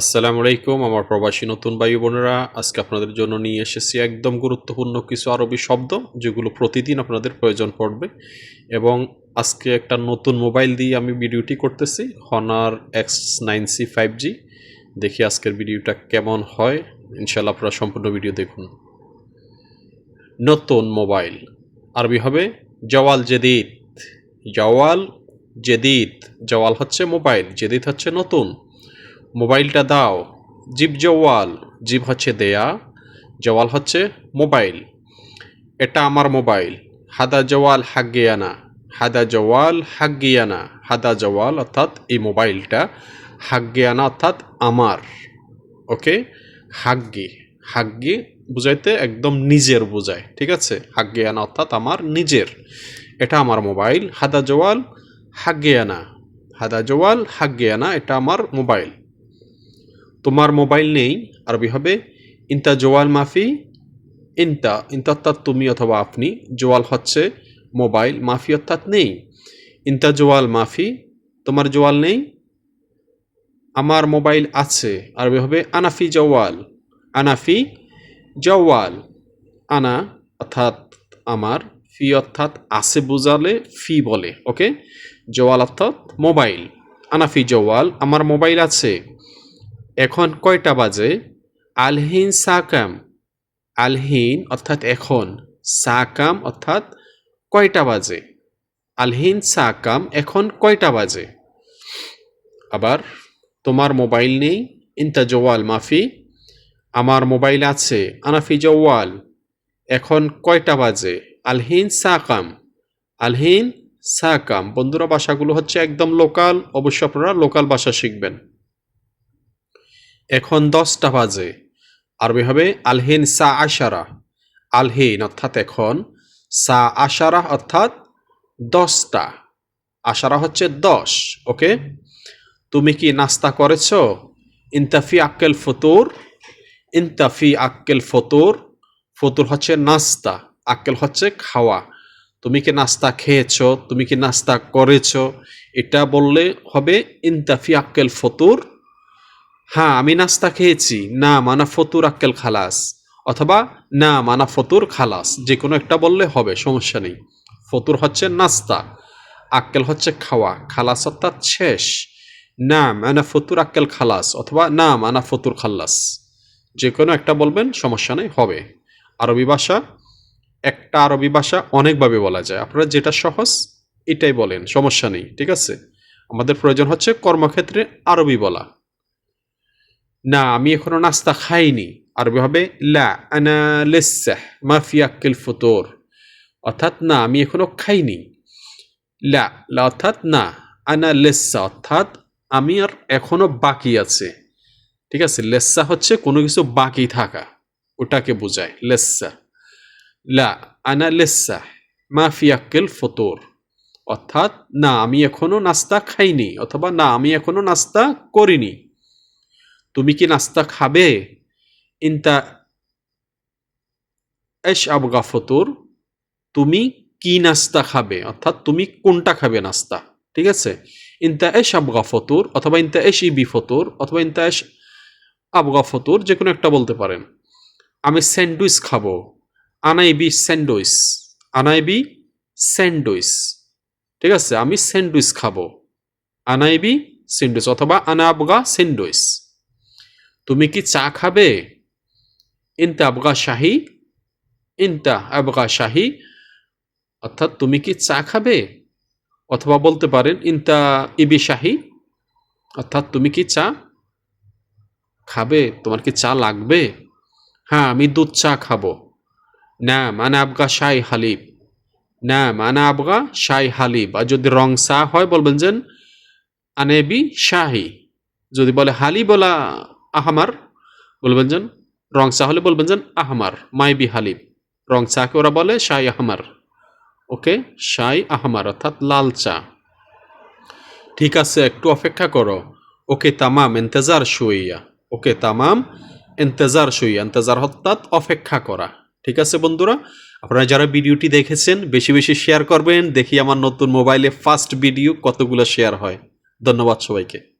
আসসালামু আলাইকুম, আমার প্রবাসী নতুন ভাই বোনেরা। আজকে আপনাদের জন্য নিয়ে এসেছি একদম গুরুত্বপূর্ণ কিছু আরবি শব্দ, যেগুলো প্রতিদিন আপনাদের প্রয়োজন পড়বে। এবং আজকে একটা নতুন মোবাইল দিয়ে আমি ভিডিওটি করতেছি Honor X nine C five G দেখি আজকের ভিডিওটা কেমন হয়। ইনশাল্লাহ আপনারা সম্পূর্ণ ভিডিও দেখুন। নতুন মোবাইল। আরবি হবে জওয়াল জেদিদ। জওয়াল জেদিদ। জওয়াল হচ্ছে মোবাইল, জেদিদ হচ্ছে নতুন। মোবাইলটা দাও। জিপ জওয়াল জিপ হচ্ছে দেয়া, জওয়াল হচ্ছে মোবাইল। এটা আমার মোবাইল। হাদা জওয়াল হাগিয়ানা হাদা জওয়াল হাগিয়ানা হাদা জওয়াল অর্থাৎ এই মোবাইলটা হাগিয়ানা অর্থাৎ আমার। ওকে? হাগ্গি। হাগ্গি বুঝাইতে একদম নিজের বোঝায়। ঠিক আছে? হাগিয়ানা অর্থাৎ আমার নিজের। এটা আমার মোবাইল। হাদা জওয়াল হাগিয়ানা হাদা জওয়াল হাগিয়ানা এটা আমার মোবাইল। তোমার মোবাইল নেই, আরবি হবে, ইন্তা জোয়াল মাফি, ইন্তা ইন্তা অর্থাৎ তুমি অথবা আপনি, জোয়াল হচ্ছে মোবাইল, মাফি অর্থাৎ নেই। ইন্তা জোয়াল মাফি, তোমার জোয়াল নেই, আমার মোবাইল আছে, আরবি হবে আনাফি জওয়াল আনাফি জওয়াল আনা অর্থাৎ আমার, ফি অর্থাৎ আছে বুঝালে ফি বলে, ওকে? জওয়াল অর্থাৎ মোবাইল, আনাফি জওয়াল আমার মোবাইল আছে। এখন কয়টা বাজে? আলহিন সাকাম। আলহিন অর্থাৎ এখন। সাকাম অর্থাৎ কয়টা বাজে? আলহিন সাকাম এখন কয়টা বাজে? আবার, তোমার মোবাইল নেই? ইন্তা জওয়াল মাফি। আমার মোবাইল আছে। আনাফি জওয়াল এখন কয়টা বাজে? আলহিন সাকাম। আলহিন সাকাম। বন্ধুরা, ভাষাগুলো হচ্ছে একদম লোকাল। অবশ্য আপনারা লোকাল ভাষা শিখবেন। এখন দশটা বাজে। আরবি হবে আলহিন সা আশারা। আলহিন অর্থাৎ এখন। সা আশারা অর্থাৎ দশটা। আশারা হচ্ছে দশ, ওকে? তুমি কি নাস্তা করেছ? ইন্তাফি আক্কেল ফতুর। ইন্তাফি আক্কেল ফতুর। ফতুর হচ্ছে নাস্তা, আক্কেল হচ্ছে খাওয়া। তুমি কি নাস্তা খেয়েছ? তুমি কি নাস্তা করেছ? এটা বললে হবে ইন্তাফি আক্কেল ফতুর। হ্যাঁ আমি নাস্তা খেয়েছি। না, মানা ফতুর আক্কেল খালাস। অথবা, না, মানা ফতুর খালাস। যে কোনো একটা বললে হবে, সমস্যা নেই। ফতুর হচ্ছে নাস্তা, আক্কেল হচ্ছে খাওয়া, খালাস অর্থাৎ শেষ। না, মানা ফতুর আক্কেল খালাস, অথবা না, মানা ফতুর খাল্লাস যে কোনো একটা বলবেন, সমস্যা নেই, হবে। আরবি ভাষা, একটা আরবি ভাষা অনেকভাবে বলা যায়। আপনারা যেটা সহজ, এটাই বলেন, সমস্যা নেই, ঠিক আছে? আমাদের প্রয়োজন হচ্ছে কর্মক্ষেত্রে আরবি বলা। না, আমি এখনও নাস্তা খাইনি। আরবি হবে, লা ফতোর। অর্থাৎ, না, আমি এখনও খাইনি। লা লা, অর্থাৎ, না, আনা লেসা অর্থাৎ, আমি আর এখনও বাকি আছে। ঠিক আছে লেসা হচ্ছে কোনো কিছু বাকি থাকা, ওটাকে বোঝায় লেসা লা, আনা লেসা মাফি আক্কেল ফতোর। অর্থাৎ, না, আমি এখনও নাস্তা খাইনি, অথবা, না, আমি এখনও নাস্তা করিনি। তুমি কি নাস্তা খাবে? ইনতা এস আবগা ফতুর তুমি কি নাস্তা খাবে? অর্থাৎ তুমি কোনটা খাবে নাস্তা? ঠিক আছে? ইনতা এস আবগা ফতুর অথবা ইনতা এস ইবি ফতুর অথবা ইনতা এস আবগা ফতুর যে কোনো একটা বলতে পারেন। আমি স্যান্ডউইচ খাব। আনাইবি স্যান্ডউইচ। আনাইবি স্যান্ডউইচ। ঠিক আছে? আমি স্যান্ডউইচ খাব। আনাইবি স্যান্ডউইচ অথবা আনাবগা স্যান্ডউইচ। তুমি কি চা খাবে? ইনতা আবগা শাহি, ইনতা আবগা শাহি। অর্থাৎ তুমি কি চা খাবে? অথবা বলতে পারেন, ইনতা ইবি শাহি। অর্থাৎ তুমি কি চা খাবে? তোমার কি চা লাগবে? হ্যাঁ আমি দুধ চা খাব। না মানে আবগা শাই হালিব। না মানে আবগা শাই হালিব। আর যদি রং চা হয়, বলবেন যে আনেবি শাহি। যদি বলে হালি বলা আহমার, বলবেন যেন? রং চা হলে বলবেন যেন আহমার মাইবি হালিব রং চাকে ওরা বলে শাই আহমার। ওকে? শাই আহমার, অর্থাৎ লাল চা। ঠিক আছে, একটু অপেক্ষা করো। ওকে, তামাম এন্তেজার শুইয়া। ওকে, তামাম এন্তেজার শুইয়া। এন্তেজার অর্থাৎ অপেক্ষা করা। ঠিক আছে, বন্ধুরা? আপনারা যারা ভিডিওটি দেখেছেন, বেশি বেশি শেয়ার করবেন। দেখি আমার নতুন মোবাইলে ফার্স্ট ভিডিও কতগুলো শেয়ার হয়। ধন্যবাদ সবাইকে।